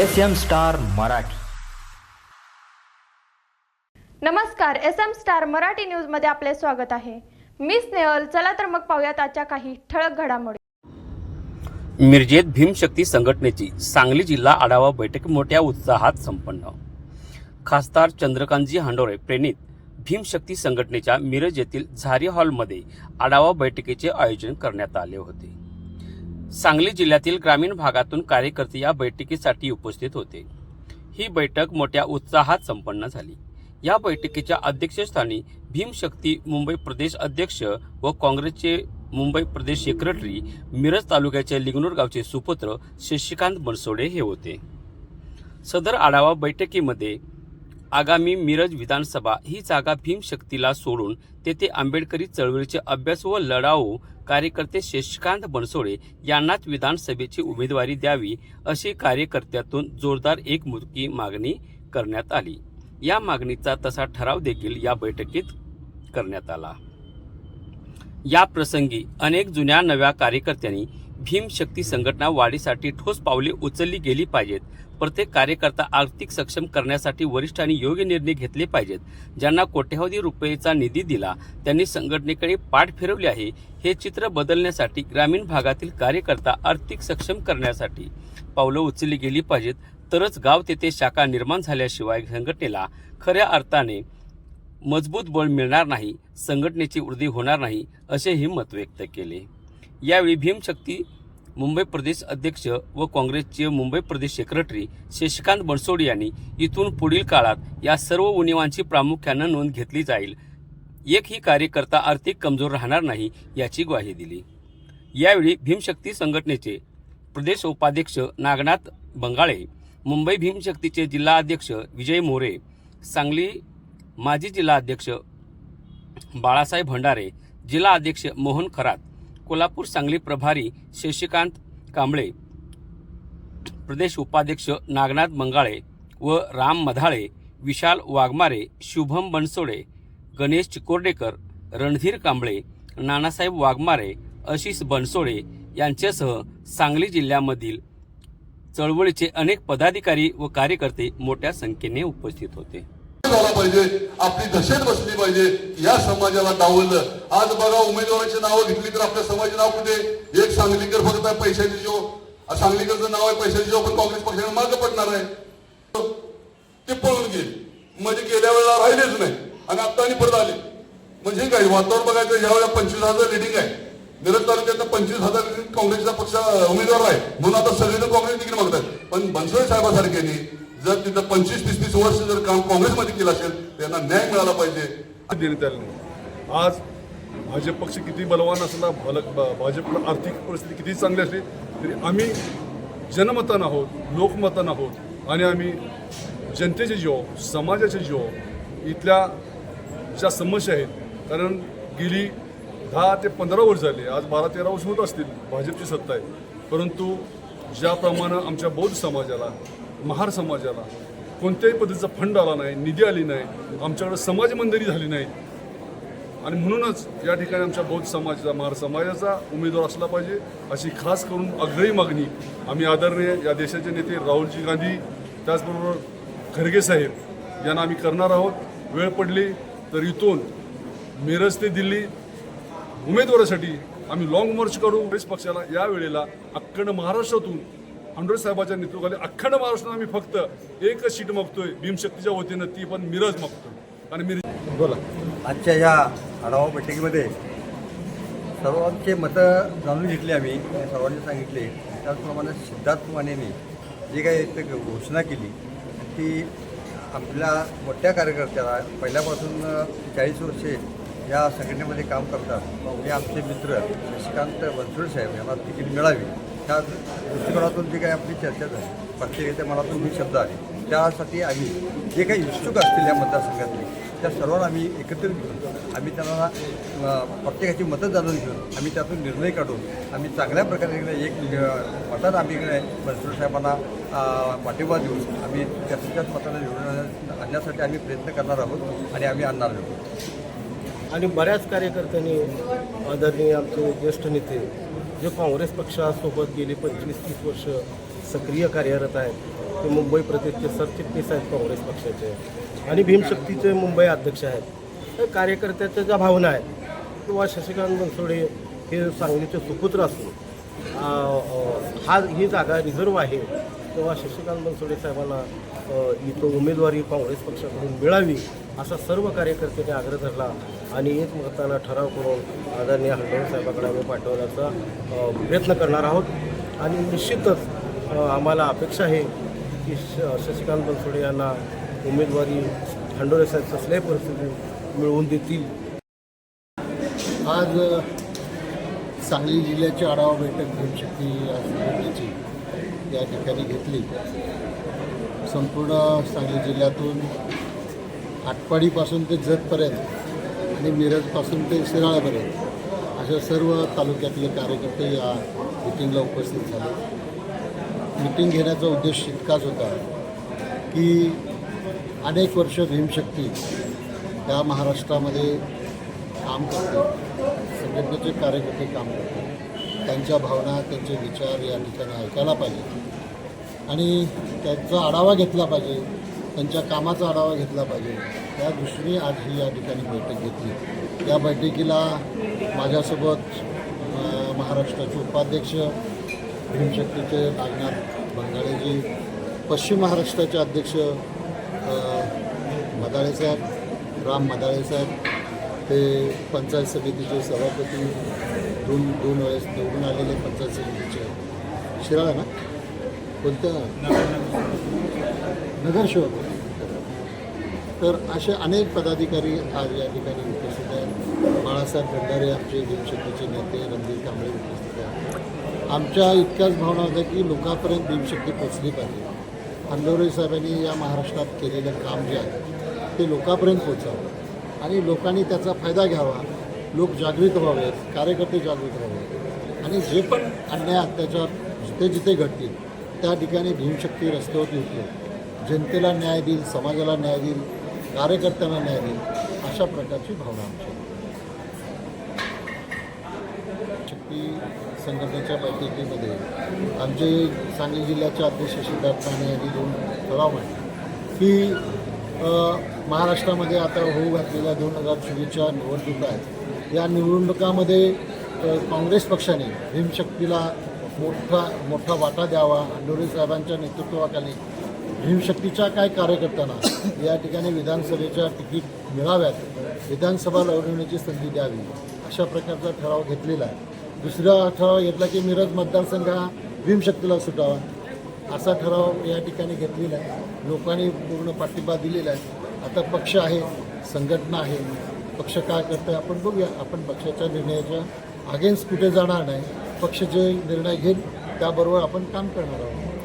S M star Marathi नमस्कार S M star Marathi न्यूजमध्ये आपले स्वागत आहे. मी स्नेहल चला तर मग पाहूयात आजच्या काही ठळक घडामोडी. मिरजेत भीमशक्ती संघटनेची सांगली जिल्हा आढावा बैठक मोठ्या उत्साहात संपन्न. खासदार चंद्रकांतजी हांडोरे प्रेरित भीमशक्ती संघटनेच्या मिरज येथील झारी हॉलमध्ये आढावा बैठकीचे आयोजन करण्यात आले होते. सांगली जिल्ह्यातील ग्रामीण भागातून कार्यकर्ते या बैठकीसाठी उपस्थित होते. ही बैठक मोठ्या उत्साहात संपन्न झाली. या बैठकीच्या अध्यक्षस्थानी भीमशक्ती मुंबई प्रदेश अध्यक्ष व काँग्रेसचे मुंबई प्रदेश सेक्रेटरी मिरज तालुक्याचे लिंगनूर गावचे सुपुत्र शशिकांत बनसोडे हे होते. सदर आढावा बैठकीमध्ये आगामी मिरज विधानसभा ही जागा भीमशक्तीला सोडून तेथे आंबेडकरी चळवळीचे अभ्यास व लढाऊ कार्यकर्ते शशिकांत बनसोडे यांनाच विधानसभेची उमेदवारी द्यावी अशी कार्यकर्त्यातून जोरदार एकमुखी मागणी करण्यात आली. या मागणीचा तसा ठराव देखील या बैठकीत करण्यात आला. या प्रसंगी अनेक जुन्या नव्या कार्यकर्त्यांनी भीमशक्ती संघटना वाढीसाठी ठोस पावले उचलली गेली पाहिजेत. प्रत्येक कार्यकर्ता आर्थिक सक्षम करण्यासाठी वरिष्ठांनी योग्य निर्णय घेतले पाहिजेत. ज्यांना कोट्यवधी रुपयेचा निधी दिला त्यांनी संघटनेकडे पाठ फिरवली आहे. हे चित्र बदलण्यासाठी ग्रामीण भागातील कार्यकर्ता आर्थिक सक्षम करण्यासाठी पावलं उचलली गेली पाहिजेत. तरच गाव तेथे शाखा निर्माण झाल्याशिवाय संघटनेला खऱ्या अर्थाने मजबूत बळ मिळणार नाही संघटनेची वृद्धी होणार नाही असेही मत व्यक्त केले. यावेळी भीमशक्ती मुंबई प्रदेश अध्यक्ष व काँग्रेसचे मुंबई प्रदेश सेक्रेटरी शशिकांत बनसोड यांनी इथून पुढील काळात या सर्व उणीवांची प्रामुख्यानं नोंद घेतली जाईल. एकही कार्यकर्ता आर्थिक कमजोर राहणार नाही याची ग्वाही दिली. यावेळी भीमशक्ती संघटनेचे प्रदेश उपाध्यक्ष नागनाथ बंगाळे मुंबई भीमशक्तीचे जिल्हा अध्यक्ष विजय मोरे सांगली माजी जिल्हा अध्यक्ष बाळासाहेब भंडारे जिल्हा अध्यक्ष मोहन खरात कोल्हापूर सांगली प्रभारी शशिकांत कांबळे प्रदेश उपाध्यक्ष नागनाथ मंगाळे व राम मधाळे विशाल वाघमारे शुभम बनसोडे गणेश चिकोर्डेकर रणधीर कांबळे नानासाहेब वाघमारे आशिष बनसोडे यांच्यासह सांगली जिल्ह्यामधील चळवळीचे अनेक पदाधिकारी व कार्यकर्ते मोठ्या संख्येने उपस्थित होते. झाला पाहिजे आपली दहशत बसली पाहिजे. या समाजाला डावललं. आज बघा उमेदवारांची नावं घेतली तर आपल्या समाजाचे नाव कुठे? एक सांगलीकर फक्त पैशाची जो सांगलीकरचं नाव आहे पैशाची जो पण काँग्रेस पक्षाने मार्ग पडणार आहे. ते पळून गेले. म्हणजे गेल्या वेळेला राहिलेच नाही. आणि आता आणि परत आले. म्हणजे काय वातावरण बघायचं यावेळेला पंचवीस हजार लिडिंग आहे. मिरज तालुक्यात पंचवीस हजार काँग्रेसचा पक्ष उमेदवार आहे. म्हणून आता सगळेजण काँग्रेस तिकीट मागतात पण बनसोडे साहेबासारख्याने जर तिथं पंचवीस तीस तीस वर्ष जर काम काँग्रेसमध्ये केलं असेल त्यांना न्याय मिळाला पाहिजे. देण्यात आले आज भाजप पक्ष किती बलवान असला भल भाजपला आर्थिक परिस्थिती किती चांगली असली तरी आम्ही जनमतानं आहोत लोकमतानं आहोत आणि आम्ही जनतेचे जीव समाजाचे जीव इथल्या ज्या समस्या आहेत कारण गेली दहा ते पंधरा वर्ष झाले आज बारा तेरा वर्ष होत असतील भाजपची सत्ता आहे. परंतु ज्याप्रमाणे आमच्या बौद्ध समाजाला महार समाजाला कोणत्याही पद्धतीचा फंड आला नाही निधी आली नाही आमच्याकडे समाज मंदिरी झाली नाही. आणि म्हणूनच या ठिकाणी आमच्या बौद्ध समाजाचा महार समाजाचा उमेदवार असला पाहिजे अशी खास करून आग्रही मागणी आम्ही आदरणीय या देशाचे नेते राहुलजी गांधी त्याचबरोबर खरगे साहेब यांना आम्ही करणार आहोत. वेळ पडली तर इथून मिरज ते दिल्ली उमेदवारासाठी आम्ही लॉंग मार्च करू काँग्रेस पक्षाला या वेळेला अख्खंड महाराष्ट्रातून आंडोळे साहेबाच्या नेतृत्वाखाली अखंड महाराष्ट्रात आम्ही फक्त एकच सीट मागतोय. भीमशक्तीच्या वतीनं ती पण मिरज मागतोय. आणि मिरज बोला. आजच्या या आढावा बैठकीमध्ये सर्वांचे मतं जाणून घेतली आम्ही सर्वांनी सांगितले. त्याचप्रमाणे सिद्धार्थ मानेने जी काही एक घोषणा केली ती आपल्या मोठ्या कार्यकर्त्याला पहिल्यापासून चाळीस वर्षे या संघटनेमध्ये काम करतात. हे आमचे मित्र शशिकांत बनसोडे साहेब यांना तिकीट मिळावी. त्या दृष्टिकोनातून जी काही आपली चर्चा झाली प्रत्येकाच्या मनातून मी शब्द आले त्यासाठी आम्ही जे काही इच्छुक असतील या मतदारसंघातले त्या सर्वांना आम्ही एकत्रित घेऊन आम्ही त्यांना प्रत्येकाची मतं जाणून घेऊन आम्ही त्यातून निर्णय काढून आम्ही चांगल्या प्रकारे इकडे एक मतात आम्ही इकडे बनसोडे साहेबांना पाठिंबा देऊन आम्ही जास्तीत जास्त मतांना निवडून आणण्यासाठी आम्ही प्रयत्न करणार आहोत आणि आम्ही आणणार आहोत. आणि बऱ्याच कार्यकर्त्यांनी आदरणीय आमचे ज्येष्ठ नेते जे काँग्रेस पक्षासोबत गेली पंचवीस तीस वर्ष सक्रिय कार्यरत आहेत ते मुंबई प्रदेशचे सरचिटणीस आहेत काँग्रेस पक्षाचे. आणि भीमशक्तीचे मुंबई अध्यक्ष आहेत. तर कार्यकर्त्याच्या ज्या भावना आहेत किंवा शशिकांत बनसोडे हे सांगलीचे सुपुत्र असून हा ही जागा रिझर्व आहे तेव्हा शशिकांत बनसोडे साहेबांना इथं उमेदवारी काँग्रेस पक्षाकडून मिळावी असा सर्व कार्यकर्त्यांनी आग्रह धरला. आणि एक मताना ठराव करून आदरणीय हलडोळ साहेबाकडे आम्ही पाठवण्याचा प्रयत्न करणार आहोत. आणि निश्चितच आम्हाला अपेक्षा आहे की श शशिकांत बनसोडे यांना उमेदवारी हंडोरे साहेब कसल्याही परिस्थितीत मिळवून देतील. आज सांगली जिल्ह्याची आढावा बैठक घेऊन या संघटनेची या ठिकाणी घेतली. संपूर्ण सांगली जिल्ह्यातून आटपाडीपासून ते जतपर्यंत आणि मिरजपासून ते शिराळ्यापर्यंत अशा सर्व तालुक्यातले कार्यकर्ते या मिटिंगला उपस्थित झाले. मिटिंग घेण्याचा उद्देश इतकाच होता की अनेक वर्ष भीमशक्ती या महाराष्ट्रामध्ये काम करते. संघटनेचे कार्यकर्ते काम करतात त्यांच्या भावना त्यांचे विचार या ठिकाणी ऐकायला पाहिजे. आणि त्यांचा आढावा घेतला पाहिजे. त्यांच्या कामाचा आढावा घेतला पाहिजे. त्या दृष्टीने आज ही या ठिकाणी बैठक घेतली. या बैठकीला माझ्यासोबत महाराष्ट्राचे उपाध्यक्ष भीमशक्तीचे नागनाथ बंगाळेजी पश्चिम महाराष्ट्राचे अध्यक्ष अ, मदाळे साहेब राम मदाळे साहेब ते पंचायत समितीचे सभापती दोन दोन वेळेस निवडून आलेले पंचायत समितीचे शिराळा ना? कोणत्या नगरसेवक. तर असे अनेक पदाधिकारी आज या ठिकाणी उपस्थित आहेत. बाळासाहेब भंडारे आमचे भीमशक्तीचे नेते रणधीर कांबळे उपस्थित आहेत. आमच्या इतक्याच भावना होत्या की लोकांपर्यंत भीमशक्ती पोचली पाहिजे. अंदोरे साहेबांनी या महाराष्ट्रात केलेलं काम जे आहे ते लोकांपर्यंत पोचावं आणि लोकांनी त्याचा फायदा घ्यावा. लोक जागृत व्हावेत कार्यकर्ते जागृत व्हावेत. आणि जे पण अन्याय अत्याचार जिथे जिथे घडतील त्या ठिकाणी भीमशक्ती रस्त्यावरती उतरेल जनतेला न्याय देईल समाजाला न्याय देईल कार्यकर्त्यांना न्याय देईल अशा प्रकारची भावना आमची शक्ती संघटनेच्या बैठकीमध्ये आमचे सांगली जिल्ह्याचे अध्यक्ष सिद्धार्थ यांनी दोन ठराव मांडले. की महाराष्ट्रामध्ये आता होऊ घातलेल्या दोन हजार चोवीसच्या निवडणुका आहेत. या निवडणुकामध्ये काँग्रेस पक्षाने भीमशक्तीला मोठा मोठा वाटा द्यावा अंडोरे साहेबांच्या नेतृत्वाखाली. भीमशक्तीच्या काय कार्यकर्त्यांना या ठिकाणी विधानसभेच्या तिकीट मिळाव्यात विधानसभा लढवण्याची संधी द्यावी अशा प्रकारचा ठराव घेतलेला आहे. दुसरा ठराव घेतला की मिरज मतदारसंघ हा भीमशक्तीला सुटावा. असा ठराव या ठिकाणी घेतलेला आहे. लोकांनी पूर्ण पाठिंबा दिलेला आहे. आता पक्ष आहे संघटना आहे. पक्ष काय करतं आपण बघूया. आपण पक्षाच्या निर्णयाच्या अगेन्स्ट कुठे जाणार नाही. पक्ष जे निर्णय घेईल त्याबरोबर आपण काम करणार आहोत.